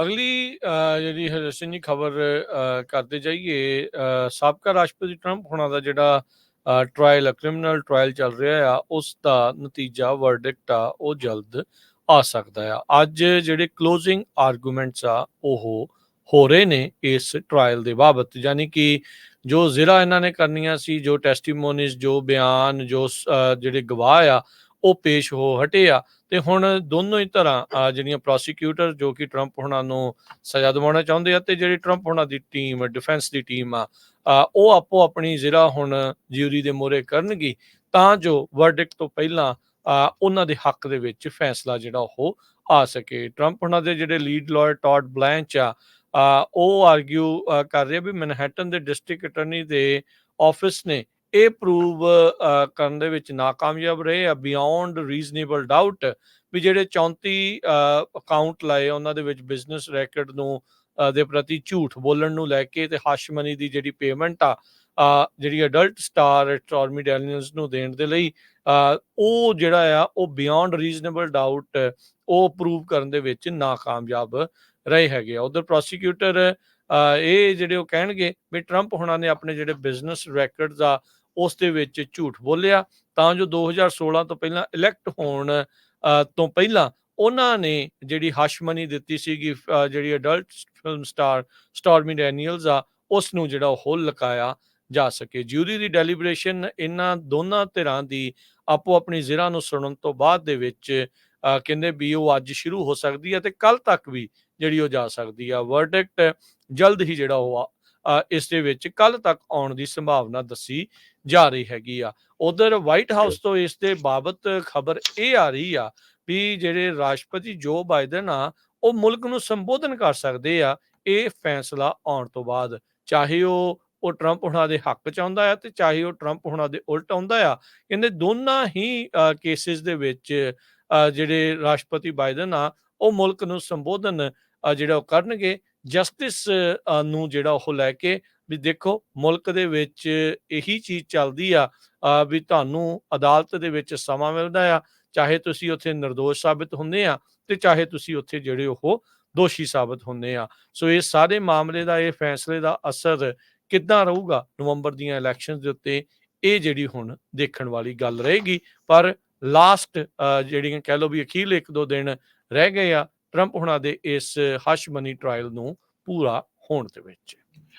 ਅਗਲੀ ਅ, ਜਿਹੜੀ ਹਰਸ਼ਨ ਜੀ ਖਬਰ ਕਰਦੇ ਜਾਈਏ ਅ, ਸਾਬਕਾ ਰਾਸ਼ਟਰਪਤੀ ਟਰੰਪ ਹੋਣਾ ਦਾ ਜਿਹੜਾ ਟ੍ਰਾਇਲ ਕ੍ਰਿਮੀਨਲ ਟ੍ਰਾਇਲ ਚੱਲ ਰਿਹਾ ਆ ਉਸ ਦਾ ਨਤੀਜਾ ਵਰਡਿਕਟ ਆ ਉਹ ਜਲਦ ਆ ਸਕਦਾ ਆ। ਅੱਜ ਜਿਹੜੇ ਕਲੋਜ਼ਿੰਗ ਆਰਗੂਮੈਂਟਸ ਆ ਉਹ ਹੋ ਰਹੇ ਨੇ ਇਸ ਟ੍ਰਾਇਲ ਦੇ ਬਾਬਤ। ਯਾਨੀ ਕਿ ਜੋ ਜ਼ਿਰਾ ਇਹਨਾਂ ਨੇ ਕਰਨੀਆਂ ਸੀ ਜੋ ਟੈਸਟੀਮੋਨੀਜ਼ ਜੋ ਬਿਆਨ ਜੋ ਸ- ਅ, ਜਿਹੜੇ ਗਵਾਹ ਆ ਉਹ ਪੇਸ਼ ਹੋ ਹਟੇ ਆ ਤੇ ਹੁਣ ਦੋਨੋਂ ਹੀ ਤਰ੍ਹਾਂ ਜਿਹੜੀਆਂ ਪ੍ਰੋਸੀਕਿਊਟਰ ਜੋ ਕਿ ਟਰੰਪ ਹੁਣਾਂ ਨੂੰ ਸਜ਼ਾ ਦਿਵਾਉਣਾ ਚਾਹੁੰਦੇ ਆ ਤੇ ਜਿਹੜੀ ਟਰੰਪ ਹੁਣਾਂ ਦੀ ਟੀਮ ਡਿਫੈਂਸ ਦੀ ਟੀਮ ਆ ਉਹ ਆਪੋ ਆਪਣੀ ਜ਼ਿਰਾ ਹੁਣ ਜਿਊਰੀ ਦੇ ਮੋਰੇ ਕਰਨਗੀ ਤਾਂ ਜੋ ਵਰਡਿਕਟ ਤੋਂ ਪਹਿਲਾਂ ਉਹਨਾਂ ਦੇ ਹੱਕ ਦੇ ਵਿੱਚ ਫੈਸਲਾ ਜਿਹੜਾ ਉਹ ਆ ਸਕੇ। ਟਰੰਪ ਉਹਨਾਂ ਦੇ ਜਿਹੜੇ ਲੀਡ ਲਾਇਰ ਟਾਡ ਬਲੈਂਚ ਆ ਉਹ ਆਰਗੂ ਕਰ ਰਿਹਾ ਵੀ ਮੈਨਹੈਟਨ ਦੇ ਡਿਸਟ੍ਰਿਕਟ ਅਟਰਨੀ ਦੇ ਆਫਿਸ ਨੇ ਇਹ ਪ੍ਰੂਵ ਕਰਨ ਦੇ ਵਿੱਚ ਨਾਕਾਮਯਾਬ ਰਹੇ ਆ ਬਿਯੋਂਡ ਰੀਜ਼ਨੇਬਲ ਡਾਊਟ ਵੀ ਜਿਹੜੇ 34 ਅਕਾਊਂਟ ਲਾਏ ਉਹਨਾਂ ਦੇ ਵਿੱਚ ਬਿਜ਼ਨਸ ਰੈਕਟ ਨੂੰ ਦੇ ਪ੍ਰਤੀ ਝੂਠ ਬੋਲਣ ਨੂੰ ਲੈ ਕੇ ਤੇ ਹਸ਼ਮਨੀ ਦੀ ਜਿਹੜੀ ਪੇਮੈਂਟ ਆ ਜਿਹੜੀ ਅਡਲਟ ਸਟਾਰ ਸਟਾਰਮੀ ਡੈਨੀਅਲਸ ਨੂੰ ਦੇਣ ਦੇ ਲਈ ਉਹ ਜਿਹੜਾ ਆ ਉਹ ਬਿਯੋਂਡ ਰੀਜ਼ਨੇਬਲ ਡਾਊਟ ਉਹ ਪ੍ਰੂਵ ਕਰਨ ਦੇ ਵਿੱਚ ਨਾਕਾਮਯਾਬ ਰਹੇ ਹੈਗੇ ਆ। ਉਧਰ ਪ੍ਰੋਸੀਕਿਊਟਰ ਇਹ ਜਿਹੜੇ ਉਹ ਕਹਿਣਗੇ ਵੀ ਟਰੰਪ ਹੁਣਾਂ ਨੇ ਆਪਣੇ ਜਿਹੜੇ ਬਿਜ਼ਨਸ ਰੈਕੋਰਡਸ ਆ ਉਸ ਦੇ ਵਿੱਚ ਝੂਠ ਬੋਲਿਆ ਤਾਂ ਜੋ 2016 ਤੋਂ ਪਹਿਲਾਂ ਇਲੈਕਟ ਹੋਣ ਤੋਂ ਪਹਿਲਾਂ ਉਹਨਾਂ ਨੇ ਜਿਹੜੀ ਹਸ਼ਮਨੀ ਦਿੱਤੀ ਸੀਗੀ ਜਿਹੜੀ adult film star Stormy Daniels ਆ ਉਸ ਨੂੰ ਜਿਹੜਾ ਉਹ ਲਕਾਇਆ ਜਾ ਸਕੇ। ਜਿਊਰੀ ਦੀ ਡੈਲੀਬਰੇਸ਼ਨ ਇਹਨਾਂ ਦੋਨਾਂ ਧਿਰਾਂ ਦੀ ਆਪੋ ਆਪਣੀ ਜ਼ਿਰਾ ਨੂੰ ਸੁਣਨ ਤੋਂ ਬਾਅਦ ਦੇ ਵਿੱਚ ਅ, ਕਹਿੰਦੇ ਵੀ ਉਹ ਅੱਜ ਸ਼ੁਰੂ ਹੋ ਸਕਦੀ ਹੈ ਤੇ ਕੱਲ ਤੱਕ ਵੀ ਜਿਹੜੀ ਉਹ ਜਾ ਸਕਦੀ ਆ। ਵਰਡਿਕਟ ਜਲਦ ਹੀ ਜਿਹੜਾ ਉਹ ਆ, ਇਸ ਦੇ ਵਿੱਚ ਕੱਲ ਤੱਕ ਆਉਣ ਦੀ ਸੰਭਾਵਨਾ ਦੱਸੀ ਜਾ ਰਹੀ ਹੈਗੀ ਆ। ਉਧਰ ਵਾਈਟ ਹਾਊਸ ਤੋਂ ਇਸ ਦੇ ਬਾਬਤ ਖਬਰ ਇਹ ਆ ਰਹੀ ਆ ਵੀ ਜਿਹੜੇ ਰਾਸ਼ਟਰਪਤੀ ਜੋ ਬਾਈਡਨ ਆ ਉਹ ਮੁਲਕ ਨੂੰ ਸੰਬੋਧਨ ਕਰ ਸਕਦੇ ਆ ਇਹ ਫੈਸਲਾ ਆਉਣ ਤੋਂ ਬਾਅਦ। ਚਾਹੇ ਉਹ ਉਹ ਟਰੰਪ ਹੁਣਾਂ ਦੇ ਹੱਕ ਚ ਆਉਂਦਾ ਆ ਤੇ ਚਾਹੇ ਉਹ ਟਰੰਪ ਹੁਣਾਂ ਦੇ ਉਲਟ ਆਉਂਦਾ ਆ ਕਹਿੰਦੇ ਦੋਨਾਂ ਹੀ ਕੇਸਿਸ ਦੇ ਵਿੱਚ ਜਿਹੜੇ ਰਾਸ਼ਟਰਪਤੀ ਬਾਈਡਨ ਆ ਉਹ ਮੁਲਕ ਨੂੰ ਸੰਬੋਧਨ ਜਿਹੜਾ ਉਹ ਕਰਨਗੇ। ਜਸਟਿਸ ਨੂੰ ਜਿਹੜਾ ਉਹ ਲੈ ਕੇ ਵੀ ਦੇਖੋ ਮੁਲਕ ਦੇ ਵਿੱਚ ਇਹੀ ਚੀਜ਼ ਚੱਲਦੀ ਆ ਵੀ ਤੁਹਾਨੂੰ ਅਦਾਲਤ ਦੇ ਵਿੱਚ ਸਮਾਂ ਮਿਲਦਾ ਆ, ਚਾਹੇ ਤੁਸੀਂ ਉੱਥੇ નિર્ਦੋਸ਼ ਸਾਬਿਤ ਹੁੰਦੇ ਆ ਤੇ ਚਾਹੇ ਤੁਸੀਂ ਉੱਥੇ ਜਿਹੜੇ ਉਹ ਦੋਸ਼ੀ ਸਾਬਿਤ ਹੁੰਦੇ ਆ। ਸੋ ਇਹ ਸਾਰੇ ਮਾਮਲੇ ਦਾ, ਇਹ ਫੈਸਲੇ ਦਾ ਅਸਰ ਕਿੱਦਾਂ ਰਹੂਗਾ ਨਵੰਬਰ ਦੀਆਂ ਇਲੈਕਸ਼ਨਸ ਦੇ ਉੱਤੇ, ਇਹ ਜਿਹੜੀ ਹੁਣ ਦੇਖਣ ਵਾਲੀ ਗੱਲ ਰਹੇਗੀ। ਪਰ ਲਾਸਟ ਜਿਹੜੀਆਂ ਕਹਿ ਲਓ ਵੀ ਅਖੀਰਲੇ ਇੱਕ ਦੋ ਦਿਨ ਰਹਿ ਗਏ ਆ ਟਰੰਪ ਹੁਣਾਂ ਦੇ ਇਸ ਹਸ਼ਮਨੀ ਟ੍ਰਾਇਲ ਨੂੰ ਪੂਰਾ ਹੋਣ ਦੇ ਵਿੱਚ।